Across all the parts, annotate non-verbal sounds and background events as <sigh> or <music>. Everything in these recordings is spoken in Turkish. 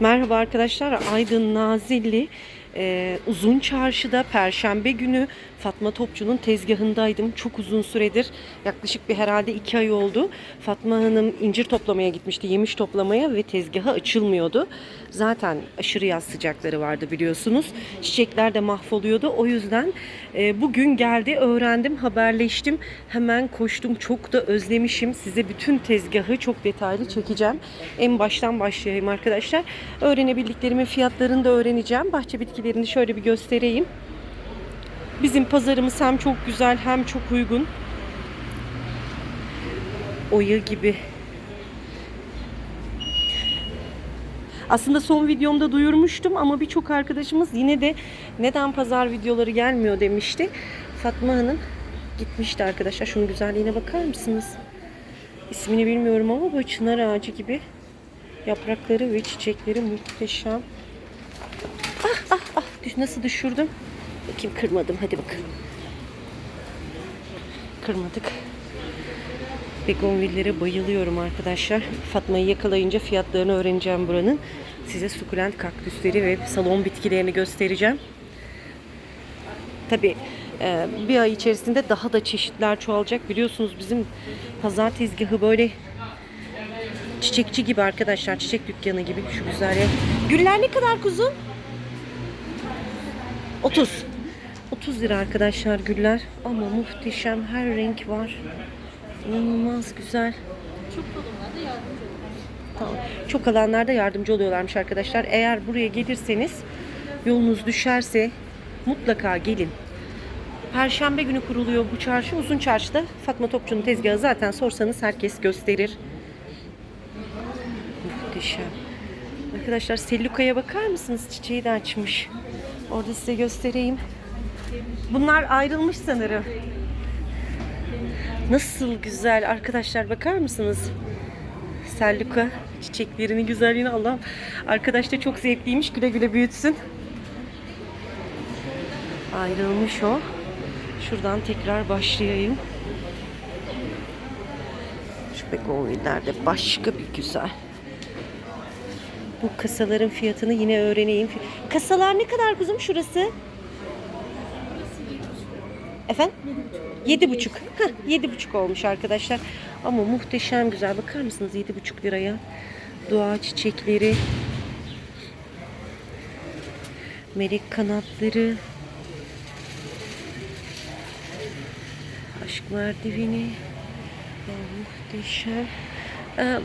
Merhaba arkadaşlar. Aydın Nazilli e, Uzun Çarşı'da Perşembe günü Fatma Topçu'nun tezgahındaydım. Çok uzun süredir yaklaşık bir herhalde iki ay oldu. Fatma Hanım incir toplamaya gitmişti. Yemiş toplamaya ve tezgahı açılmıyordu. Zaten aşırı yaz sıcakları vardı biliyorsunuz. Çiçekler de mahvoluyordu. O yüzden e, bugün geldi öğrendim haberleştim. Hemen koştum. Çok da özlemişim. Size bütün tezgahı çok detaylı çekeceğim. En baştan başlayayım arkadaşlar. Öğrenebildiklerimin fiyatlarını da öğreneceğim. Bahçe bitkilerini şöyle bir göstereyim. Bizim pazarımız hem çok güzel hem çok uygun. Oya gibi. Aslında son videomda duyurmuştum ama birçok arkadaşımız yine de neden pazar videoları gelmiyor demişti. Fatma Hanım gitmişti arkadaşlar. Şunun güzelliğine bakar mısınız? İsmini bilmiyorum ama böyle çınar ağacı gibi yaprakları ve çiçekleri muhteşem. Ah ah ah nasıl düşürdüm? Bakayım kırmadım hadi bakalım. Kırmadık. Begonvillere bayılıyorum arkadaşlar. Fatma'yı yakalayınca fiyatlarını öğreneceğim buranın. Size sukulent kaktüsleri ve salon bitkilerini göstereceğim. Tabii e, bir ay içerisinde daha da çeşitler çoğalacak. Biliyorsunuz bizim pazar tezgahı böyle çiçekçi gibi arkadaşlar. Çiçek dükkanı gibi. Şu güzel yer. Güller ne kadar kuzum? 30. 30 lira arkadaşlar güller. Ama muhteşem her renk var. İnanılmaz güzel. Tamam. Çok alanlarda yardımcı oluyorlarmış arkadaşlar. Eğer buraya gelirseniz yolunuz düşerse mutlaka gelin. Perşembe günü kuruluyor bu çarşı. Uzun çarşıda Fatma Topçu'nun tezgahı zaten sorsanız herkes gösterir. Muhteşem. Arkadaşlar Selluka'ya bakar mısınız? Çiçeği de açmış. Orada size göstereyim. Bunlar ayrılmış sanırım. Nasıl güzel arkadaşlar bakar mısınız? Selluka çiçeklerini güzelliğini Allah arkadaş da çok zevkliymiş güle güle büyütsün. Ayrılmış o. Şuradan tekrar başlayayım. Şu begonviller de başka bir güzel. Bu kasaların fiyatını yine öğreneyim. Kasalar ne kadar kuzum şurası? Efendim? Yedi buçuk. Heh, yedi buçuk olmuş arkadaşlar. Ama muhteşem güzel. Bakar mısınız yedi buçuk liraya? Doğa çiçekleri. Melek kanatları. Aşk merdiveni. Ya, muhteşem. Ee,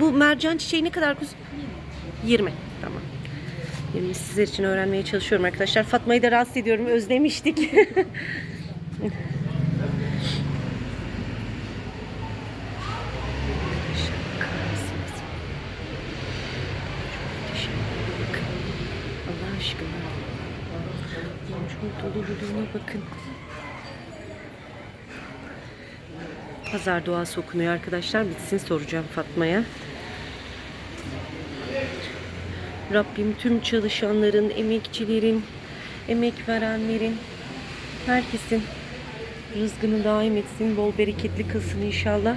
bu mercan çiçeği ne kadar kuzum? 20. Tamam. 20 sizler için öğrenmeye çalışıyorum arkadaşlar. Fatma'yı da rahatsız ediyorum. Özlemiştik. Doluluğuna bakın. Pazar duası okunuyor arkadaşlar. Bitsin soracağım Fatma'ya. Rabbim tüm çalışanların, emekçilerin, emek verenlerin, herkesin rızkını daim etsin, bol bereketli kılsın inşallah.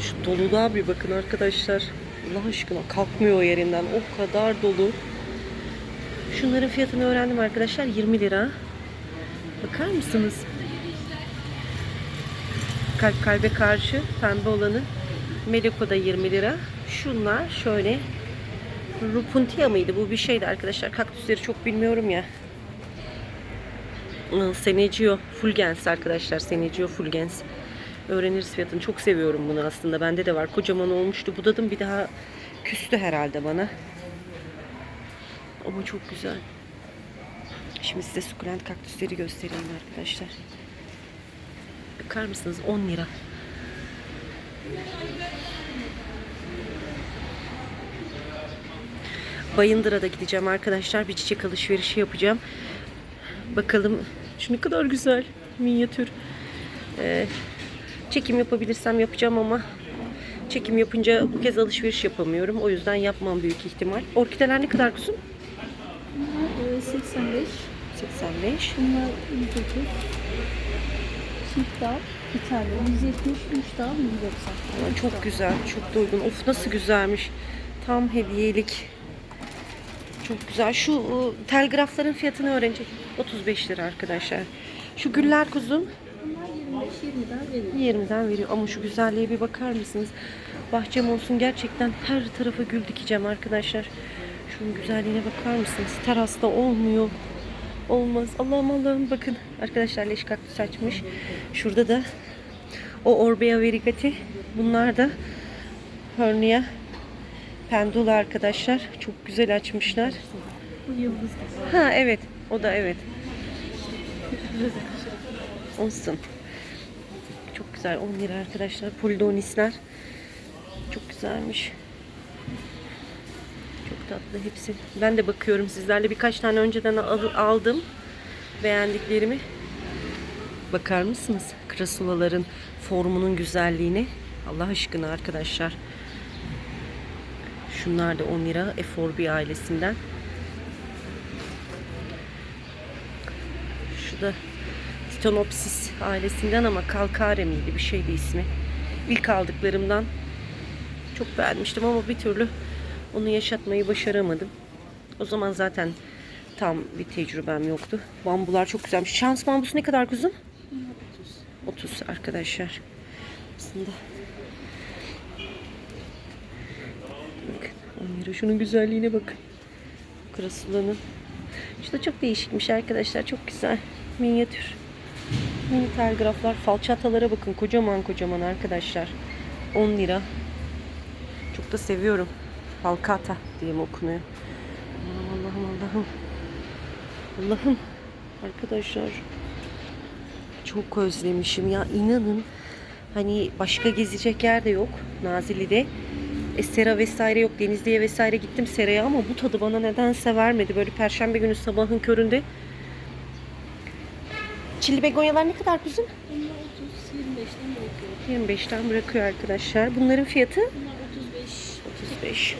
Şu doluluğa bir bakın arkadaşlar. Allah aşkına kalkmıyor o yerinden. O kadar dolu. Şunların fiyatını öğrendim arkadaşlar. 20 lira. Bakar mısınız? Kalp kalbe karşı pembe olanı. Meleko da 20 lira. Şunlar şöyle Rupuntia mıydı? Bu bir şeydi arkadaşlar. Kaktüsleri çok bilmiyorum ya. Aa, Senecio fulgens arkadaşlar. Senecio fulgens. Öğreniriz fiyatını. Çok seviyorum bunu aslında. Bende de var. Kocaman olmuştu. Budadım bir daha küstü herhalde bana. Ama çok güzel. Şimdi size sukulent kaktüsleri göstereyim arkadaşlar. Bakar mısınız? 10 lira. Bayındır'a da gideceğim arkadaşlar. Bir çiçek alışverişi yapacağım. Bakalım şu ne kadar güzel. Minyatür. Ee, çekim yapabilirsem yapacağım ama çekim yapınca bu kez alışveriş yapamıyorum. O yüzden yapmam büyük ihtimal. Orkideler ne kadar kuzum? Bunlar e, 85. 85. Bunlar 130. Çift dal bir tane 170, 3 dal 190. Ama çok güzel, çok da uygun. Of nasıl güzelmiş. Tam hediyelik. Çok güzel. Şu e, telgrafların fiyatını öğrenecek. 35 lira arkadaşlar. Şu güller kuzum Bunlar 25-20'den veriyor. 20'den veriyor. Ama şu güzelliğe bir bakar mısınız? Bahçem olsun gerçekten her tarafa gül dikeceğim arkadaşlar. Şunun güzelliğine bakar mısınız? Terasta olmuyor. Olmaz. Allah'ım Allah'ım bakın. Arkadaşlar leş kaktüs açmış. Şurada da o Orbea verigati. Bunlar da Hernia Pendula arkadaşlar. Çok güzel açmışlar. Bu yıldız gibi. Ha evet. O da evet. Olsun. Çok güzel. 10 lira arkadaşlar. Polidonisler. Çok güzelmiş. Çok tatlı hepsi. Ben de bakıyorum sizlerle birkaç tane önceden al- aldım. Beğendiklerimi. Bakar mısınız? Krasulaların formunun güzelliğine. Allah aşkına arkadaşlar. Şunlar da 10 lira. Eforbi ailesinden. Şu da Titanopsis ailesinden ama Kalkare miydi bir şeydi ismi. İlk aldıklarımdan çok beğenmiştim ama bir türlü onu yaşatmayı başaramadım. O zaman zaten tam bir tecrübem yoktu. Bambular çok güzelmiş. Şans bambusu ne kadar kuzum? 30 arkadaşlar. Aslında bakın 10 lira. Şunun güzelliğine bakın. Krasulanın. Da çok değişikmiş arkadaşlar. Çok güzel. Minyatür. Mini telgraflar. Falçatalara bakın. Kocaman kocaman arkadaşlar. 10 lira. Çok da seviyorum. Falcata diye mi okunuyor? Allah'ım Allah'ım Allah'ım. Allah'ım. Arkadaşlar. Çok özlemişim ya. inanın. Hani başka gezecek yer de yok. Nazilli'de. E, sera vesaire yok. Denizli'ye vesaire gittim seraya ama bu tadı bana nedense vermedi. Böyle perşembe günü sabahın köründe. Çilli begonyalar ne kadar kuzum? Bunlar 30, 25'ten bırakıyor. 25'ten bırakıyor arkadaşlar. Bunların fiyatı Bunlar 35. 35.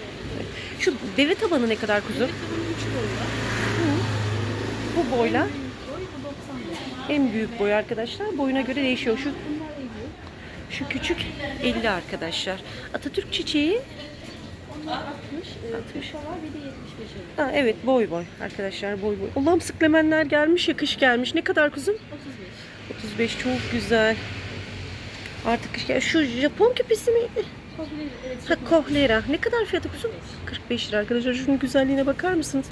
Şu deve tabanı ne kadar kuzum? 3 boyu var. Bu boyla Büyük boy bu 90 lira. en büyük boy arkadaşlar. Boyuna göre değişiyor. Şu Bunlar 50. şu küçük 50 arkadaşlar. Atatürk çiçeği Onlar 60. E, Kuşa var bir de 75 lira. Ha, evet boy boy arkadaşlar boy boy. Allah'ım sıklemenler gelmiş ya kış gelmiş. Ne kadar kuzum? 35. 35 çok güzel. Artık kış gel. Şu Japon küpesi miydi? Kabul evet. Ha kohlera. Ne kadar fiyatı kuzum? 45 lira arkadaşlar. Şunun güzelliğine bakar mısınız?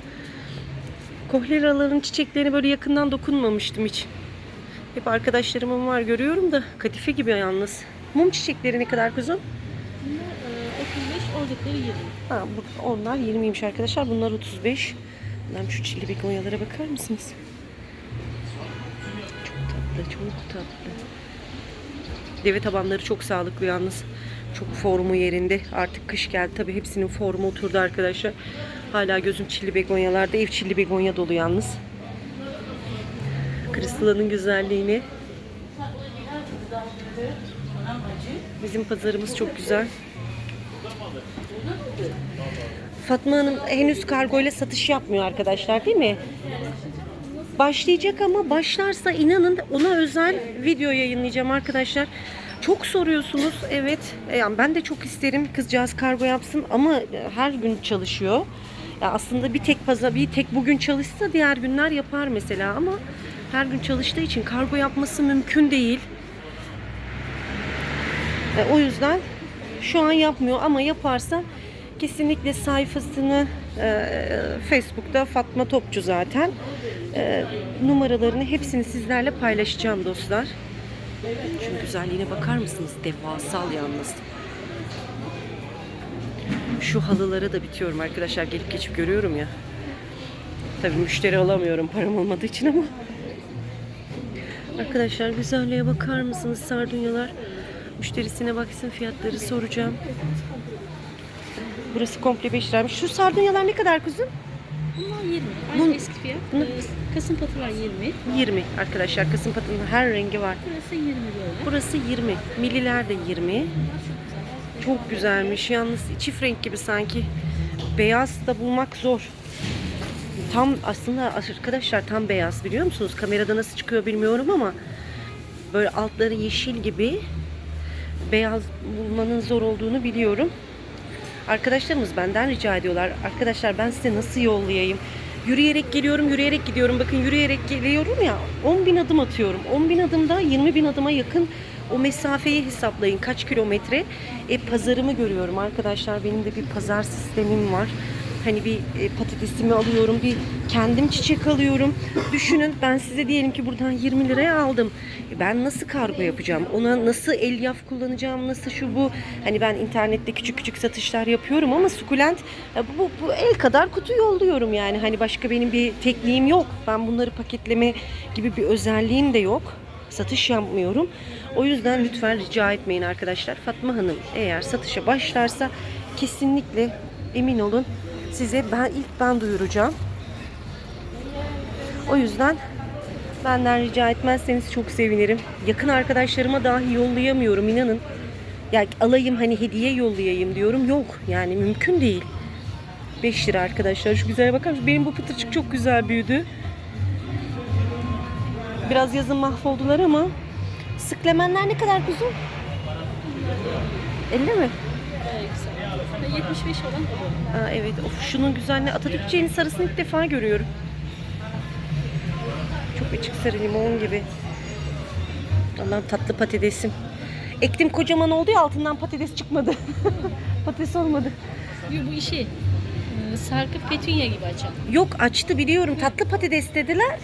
Kohleraların çiçeklerine böyle yakından dokunmamıştım hiç. Hep arkadaşlarımın var görüyorum da kadife gibi yalnız. Mum çiçekleri ne kadar kuzum? Bunlar e, 35, oradakileri 20. Ha, bu, onlar 20'ymiş arkadaşlar. Bunlar 35. Lan şu çilli begonyalara bakar mısınız? Çok tatlı, çok tatlı. Deve tabanları çok sağlıklı yalnız. Çok formu yerinde. Artık kış geldi. Tabii hepsinin formu oturdu arkadaşlar. Hala gözüm çilli begonyalarda. Ev çilli begonya dolu yalnız. Kristala'nın güzelliğini. Bizim pazarımız çok güzel. Fatma Hanım henüz kargoyla satış yapmıyor arkadaşlar değil mi? Başlayacak ama başlarsa inanın ona özel video yayınlayacağım arkadaşlar. Çok soruyorsunuz evet. E, Yani ben de çok isterim kızcağız kargo yapsın ama her gün çalışıyor. Ya aslında bir tek pazar, bir tek bugün çalışsa diğer günler yapar mesela ama her gün çalıştığı için kargo yapması mümkün değil. E, o yüzden şu an yapmıyor ama yaparsa kesinlikle sayfasını e, Facebook'ta Fatma Topçu zaten. E, numaralarını hepsini sizlerle paylaşacağım dostlar. Şunun güzelliğine bakar mısınız? Devasal yalnız. Şu halılara da bitiyorum arkadaşlar. Gelip geçip görüyorum ya. Tabii müşteri alamıyorum param olmadığı için ama. Arkadaşlar güzelliğe bakar mısınız sardunyalar? Müşterisine baksın fiyatları soracağım. Burası komple 5 liraymış. Şu sardunyalar ne kadar kuzum? Bunlar 20. Aynı Bun- eski fiyat. bunu- E, Kasım patı var 20. 20 arkadaşlar. Kasım patının her rengi var. Burası 20 böyle. Burası 20. Milliler de 20. Bunlar çok güzel. Çok güzelmiş. Yalnız çift renk gibi sanki. Beyaz da bulmak zor. Tam aslında arkadaşlar tam beyaz biliyor musunuz? Kamerada nasıl çıkıyor bilmiyorum ama böyle altları yeşil gibi beyaz bulmanın zor olduğunu biliyorum. Arkadaşlarımız benden rica ediyorlar. Arkadaşlar ben size nasıl yollayayım? Yürüyerek geliyorum, yürüyerek gidiyorum. Bakın yürüyerek geliyorum ya 10 bin adım atıyorum. 10 bin adımda 20 bin adıma yakın o mesafeyi hesaplayın. Kaç kilometre? E, pazarımı görüyorum arkadaşlar. Benim de bir pazar sistemim var. Hani bir e, patatesimi alıyorum, bir kendim çiçek alıyorum. Düşünün ben size diyelim ki buradan 20 liraya aldım. E, Ben nasıl kargo yapacağım? Ona nasıl elyaf kullanacağım? Nasıl şu bu? Hani ben internette küçük küçük satışlar yapıyorum ama sukulent bu, bu el kadar kutu yolluyorum yani. Hani başka benim bir tekniğim yok. Ben bunları paketleme gibi bir özelliğim de yok. Satış yapmıyorum. O yüzden lütfen rica etmeyin arkadaşlar. Fatma Hanım eğer satışa başlarsa kesinlikle emin olun size ben ilk ben duyuracağım. O yüzden benden rica etmezseniz çok sevinirim. Yakın arkadaşlarıma dahi yollayamıyorum inanın. Ya alayım hani hediye yollayayım diyorum. Yok yani mümkün değil. 5 lira arkadaşlar. Şu güzele bakar mısınız? Benim bu pıtırcık çok güzel büyüdü. Biraz yazın mahvoldular ama sıklemenler ne kadar kuzum? 50 mi? Evet. 75 olan Aa, evet. Of, şunun güzelliği. Atatürk çiçeğinin sarısını ilk defa görüyorum. Çok açık sarı limon gibi. Allah'ım tatlı patatesim. Ektim kocaman oldu ya altından patates çıkmadı. <laughs> patates olmadı. bu, işi e, sarkıp petunya gibi açan. Yok açtı biliyorum. Tatlı patates dediler.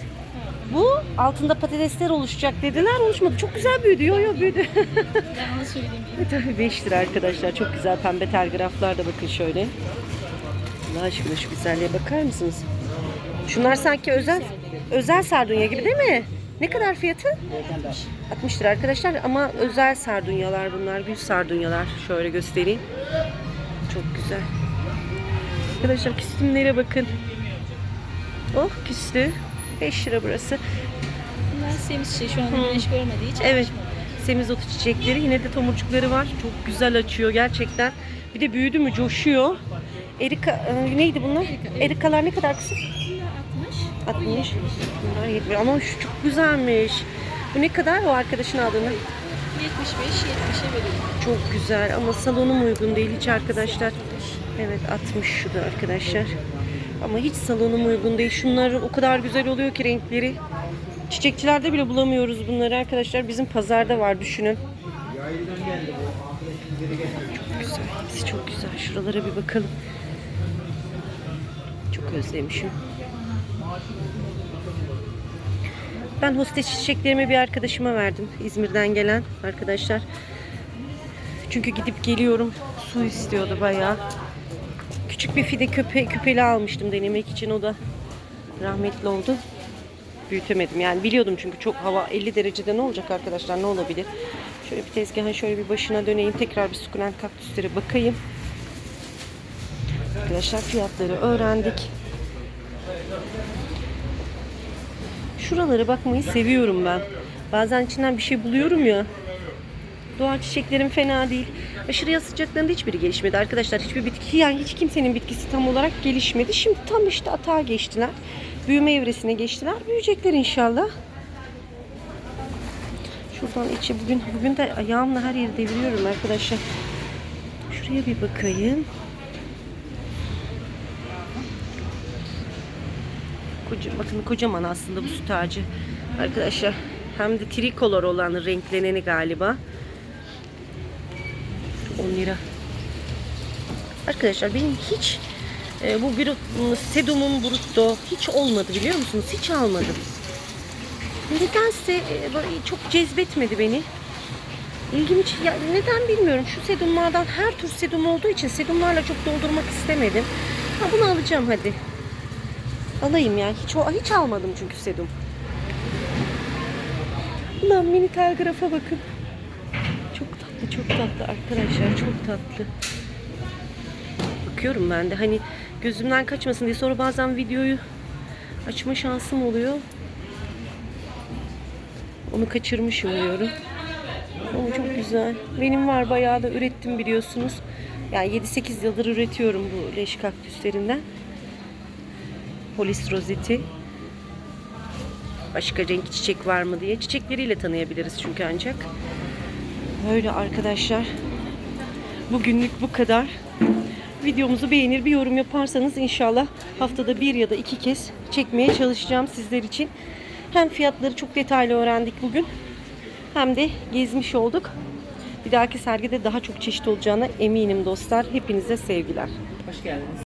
Bu altında patatesler oluşacak dediler. Oluşmadı. Çok güzel büyüdü. Yo yo büyüdü. <laughs> Ben onu söyleyeyim. diye. Tabii 5 lira arkadaşlar. Çok güzel pembe telgraflar da bakın şöyle. Allah aşkına şu güzelliğe bakar mısınız? Şunlar sanki özel özel sardunya gibi değil mi? Ne kadar fiyatı? 60 lira arkadaşlar ama özel sardunyalar bunlar. Gül sardunyalar. Şöyle göstereyim. Çok güzel. Arkadaşlar küstümlere bakın. Oh küstü. 5 lira burası. Bunlar semiz çiçeği şu an güneş görmediği için Evet. Semizotu çiçekleri. Yine de tomurcukları var. Çok güzel açıyor gerçekten. Bir de büyüdü mü coşuyor. Erika, e, neydi bunlar? Erikalar ne kadar kısa? Bunlar 60. 60. Bunlar 70. Ama şu çok güzelmiş. Bu ne kadar o arkadaşın aldığını? 75, 70'e veriyorum. Çok güzel ama salonum uygun değil hiç arkadaşlar. Evet 60 şu da arkadaşlar. Ama hiç salonum uygun değil. Şunlar o kadar güzel oluyor ki renkleri. Çiçekçilerde bile bulamıyoruz bunları arkadaşlar. Bizim pazarda var düşünün. Çok güzel. Hepsi çok güzel. Şuralara bir bakalım. Çok özlemişim. Ben hostes çiçeklerimi bir arkadaşıma verdim. İzmir'den gelen arkadaşlar. Çünkü gidip geliyorum. Su istiyordu bayağı. Küçük bir fide köpe, küpeli almıştım denemek için. O da rahmetli oldu. Büyütemedim. Yani biliyordum çünkü çok hava 50 derecede ne olacak arkadaşlar ne olabilir? Şöyle bir tezgahın şöyle bir başına döneyim. Tekrar bir sukulent kaktüslere bakayım. Arkadaşlar fiyatları öğrendik. Şuralara bakmayı seviyorum ben. Bazen içinden bir şey buluyorum ya. Doğal çiçeklerim fena değil. Aşırı yaz sıcaklarında hiçbiri gelişmedi arkadaşlar. Hiçbir bitki yani hiç kimsenin bitkisi tam olarak gelişmedi. Şimdi tam işte atağa geçtiler. Büyüme evresine geçtiler. Büyüyecekler inşallah. Şuradan içi bugün bugün de ayağımla her yeri deviriyorum arkadaşlar. Şuraya bir bakayım. Koca, bakın kocaman aslında bu süt ağacı. Arkadaşlar hem de trikolor olan renkleneni galiba. 10 lira. Arkadaşlar benim hiç e, bu bir sedumum brutto hiç olmadı biliyor musunuz? Hiç almadım. Nedense e, çok cezbetmedi beni. İlgimi ya neden bilmiyorum. Şu sedumlardan her tür sedum olduğu için sedumlarla çok doldurmak istemedim. Ha bunu alacağım hadi. Alayım yani. Hiç hiç almadım çünkü sedum. Ulan mini telgrafa bakın. Çok tatlı, arkadaşlar. Çok tatlı. Bakıyorum ben de hani gözümden kaçmasın diye sonra bazen videoyu açma şansım oluyor. Onu kaçırmışım diyorum. Ama çok güzel. Benim var bayağı da ürettim biliyorsunuz. Yani 7-8 yıldır üretiyorum bu leş kaktüslerinden. Polis rozeti. Başka renk çiçek var mı diye. Çiçekleriyle tanıyabiliriz çünkü ancak. Böyle arkadaşlar. Bugünlük bu kadar. Videomuzu beğenir bir yorum yaparsanız inşallah haftada bir ya da iki kez çekmeye çalışacağım sizler için. Hem fiyatları çok detaylı öğrendik bugün hem de gezmiş olduk. Bir dahaki sergide daha çok çeşit olacağına eminim dostlar. Hepinize sevgiler. Hoş geldiniz.